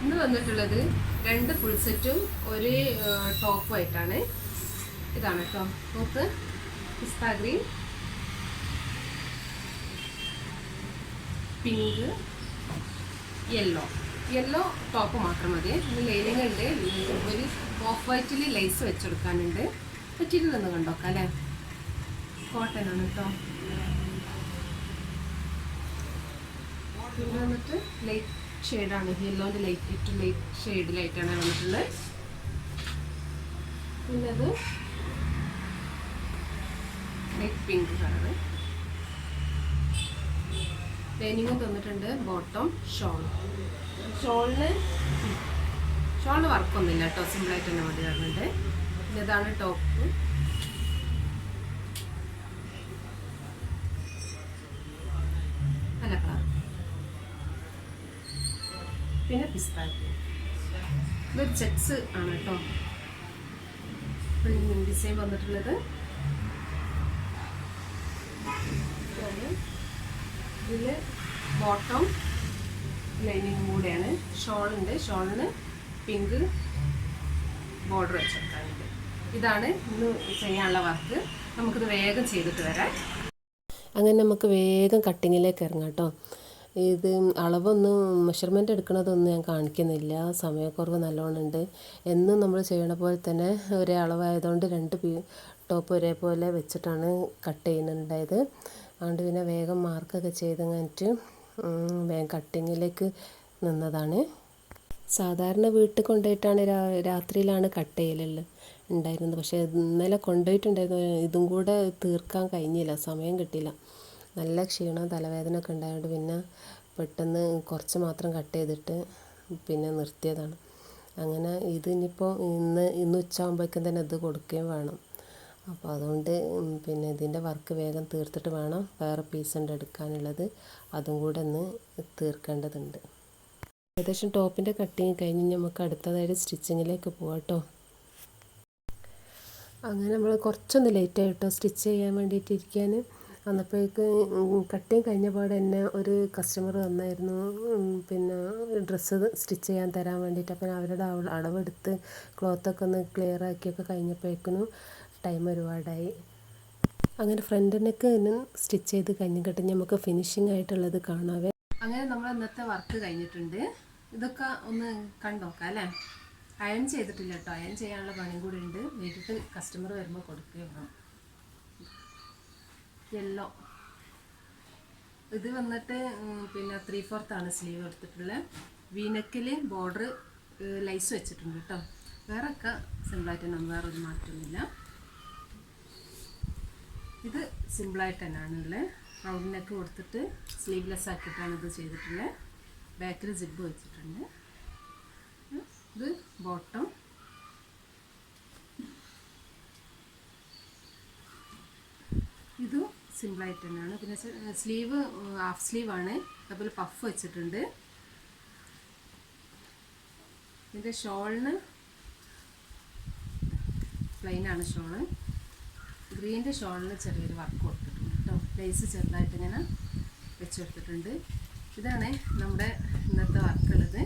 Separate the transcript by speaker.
Speaker 1: ഇന്ന് വന്നിട്ടുള്ളത് രണ്ട് ഫുൾ സെറ്റും ഒരു ടോപ്പും ആയിട്ടാണ് ഇതാണ് കേട്ടോ top pista green. Pink. Yellow. Yellow top മാത്രം മതി. ലൈനിങ് ഉണ്ട്. ഒരു ഓഫ് വൈറ്റിൽ ലൈസ് വെച്ചെടുക്കാനുണ്ട്. പറ്റിയിട്ട് നിന്ന് കണ്ടോക്കാം അല്ലേ? കോട്ടൺ ആണ് കേട്ടോ പിന്നെ വന്നിട്ട് ലൈറ്റ് ഷെയ്ഡാണ് യെല്ലോന്റെ ലൈറ്റ് ഏറ്റവും ലൈറ്റ് ഷെയ്ഡിലായിട്ടാണ് വന്നിട്ടുള്ളത്. പിന്നെ അത് ലൈറ്റ് പിങ്ക് കളറ് ലൈനിങ് തന്നിട്ടുണ്ട് ബോട്ടം ഷോൾ ഷോളിന് ഷോളിന് വർക്കൊന്നുമില്ല കേട്ടോ. സിമ്പിളായിട്ട് തന്നെ മതി വരുന്നുണ്ട് പിന്നെ ഇതാണ് ടോപ്പ് നല്ല കളർ പിന്നെ പിസ്താക്കി. ഇതൊരു ചെക്സ് ആണ് കേട്ടോ. ഡിസൈൻ വന്നിട്ടുള്ളത്. ഇതിൽ ബോട്ടം ലൈനിങ് കൂടെയാണ്. ഷോളുണ്ട് ഷോളിന് പിങ്ക് ബോർഡർ വെച്ചെടുക്കാനുണ്ട്. ഇതാണ് ഇന്ന് ചെയ്യാനുള്ള വർക്ക് നമുക്കിത് വേഗം ചെയ്തിട്ട് വരാം.
Speaker 2: അങ്ങനെ നമുക്ക് വേഗം കട്ടിങ്ങിലേക്ക് ഇറങ്ങാം കേട്ടോ. ഇത് അളവൊന്നും മെഷർമെന്റ് എടുക്കണതൊന്നും ഞാൻ കാണിക്കുന്നില്ല. സമയക്കുറവ് നല്ലോണം ഉണ്ട് എന്നും നമ്മൾ ചെയ്യണ പോലെ തന്നെ ഒരേ അളവായതുകൊണ്ട് രണ്ട് ടോപ്പ് ഒരേപോലെ വെച്ചിട്ടാണ് കട്ട് ചെയ്യുന്നുണ്ടായത്. അതുകൊണ്ട് പിന്നെ വേഗം മാർക്കൊക്കെ ചെയ്ത് കഴിഞ്ഞിട്ട് വേഗം കട്ടിങ്ങിലേക്ക് നിന്നതാണ്. സാധാരണ വീട്ടിൽ കൊണ്ടുപോയിട്ടാണ് രാത്രിയിലാണ് കട്ട് ചെയ്യലുള്ളത് ഉണ്ടായിരുന്നത്. പക്ഷേ ഇന്നലെ കൊണ്ടുപോയിട്ടുണ്ടായിരുന്നു. ഇതും കൂടെ തീർക്കാൻ കഴിഞ്ഞില്ല. സമയം കിട്ടിയില്ല. നല്ല ക്ഷീണം തലവേദന ഒക്കെ ഉണ്ടായതുകൊണ്ട് പിന്നെ പെട്ടെന്ന് കുറച്ച് മാത്രം കട്ട് ചെയ്തിട്ട് പിന്നെ നിർത്തിയതാണ്. അങ്ങനെ ഇത് ഇനിയിപ്പോൾ ഇന്ന് ഇന്ന് ഉച്ചയാകുമ്പോഴേക്കും തന്നെ ഇത് കൊടുക്കുകയും വേണം. അപ്പോൾ അതുകൊണ്ട് പിന്നെ ഇതിന്റെ വർക്ക് വേഗം തീർത്തിട്ട് വേണം വേറെ പീസ് ഉണ്ട് എടുക്കാനുള്ളത്. അതും കൂടെ ഒന്ന് തീർക്കേണ്ടതുണ്ട്. ഏകദേശം ടോപ്പിന്റെ കട്ടിങ് കഴിഞ്ഞ് നമുക്ക് അടുത്തതായിട്ട് സ്റ്റിച്ചിങ്ങിലേക്ക് പോവാം കേട്ടോ അങ്ങനെ നമ്മൾ കുറച്ചൊന്ന് ലേറ്റ് ആയിട്ടോ സ്റ്റിച്ച് ചെയ്യാൻ വേണ്ടിയിട്ട് ഇരിക്കാൻ വന്നപ്പോഴേക്ക് കട്ടിങ് കഴിഞ്ഞ പാടെ തന്നെ ഒരു കസ്റ്റമർ വന്നായിരുന്നു പിന്നെ ഡ്രസ്സ് സ്റ്റിച്ച് ചെയ്യാൻ തരാൻ വേണ്ടിയിട്ട്. അപ്പം അവരുടെ അള- അളവെടുത്ത് ക്ലോത്തൊക്കെ ഒന്ന് ക്ലിയർ ആക്കിയൊക്കെ കഴിഞ്ഞപ്പോഴേക്കിനും ടൈം ഒരുപാടായി. അങ്ങനെ ഫ്രണ്ടിനൊക്കെ നെക്ക് സ്റ്റിച്ച് ചെയ്ത് കഴിഞ്ഞ് കഴിഞ്ഞിട്ട് നമുക്ക് ഫിനിഷിംഗ് ആയിട്ടുള്ളത് കാണാവേ.
Speaker 1: അങ്ങനെ നമ്മൾ ഇന്നത്തെ വർക്ക് കഴിഞ്ഞിട്ടുണ്ട്. ഇതൊക്കെ ഒന്ന് കണ്ടോക്കാം അല്ലേ? അയൺ ചെയ്തിട്ടില്ല കേട്ടോ. അയൺ ചെയ്യാനുള്ള പണിയും കൂടി ഉണ്ട്. വീട്ടിൽ കസ്റ്റമർ വരുമ്പോൾ കൊടുക്കുകയും വേണം. യെല്ലോ. ഇത് വന്നിട്ട് പിന്നെ ത്രീ ഫോർത്ത് ആണ് സ്ലീവ് എടുത്തിട്ടുള്ളത് വീനക്കിൽ ബോർഡർ ലൈസ് വെച്ചിട്ടുണ്ട് കേട്ടോ. വേറെ ഒക്കെ സിമ്പിളായിട്ട് തന്നെ വേറെ ഒരു മാറ്റമൊന്നുമില്ല ഇത് സിമ്പിളായിട്ട് തന്നെയാണ് ഉള്ളത് റൗണ്ട് നെക്ക് കൊടുത്തിട്ട് സ്ലീവ്ലെസ് ആക്കിയിട്ടാണ് ഇത് ചെയ്തിട്ടുള്ളത് ബാക്കിൽ സിബ് വെച്ചിട്ടുണ്ട്. ഇത് ബോട്ടം ഇതും സിമ്പിളായിട്ട് തന്നെയാണ്. പിന്നെ സ്ലീവ് ഹാഫ് സ്ലീവ് ആണ്. അതുപോലെ പഫ് വെച്ചിട്ടുണ്ട്. ഇതിന്റെ ഷോളിന് പ്ലെയിനാണ് ഷോൾ. ഗ്രീന്റെ ഷോളിന് ചെറിയൊരു വർക്ക് കൊടുത്തിട്ടുണ്ട് കേട്ടോ. ലേസ് ചെറുതായിട്ട് ഇങ്ങനെ വെച്ച് കൊടുത്തിട്ടുണ്ട്. ഇതാണ് നമ്മുടെ ഇന്നത്തെ വർക്കുള്ളത്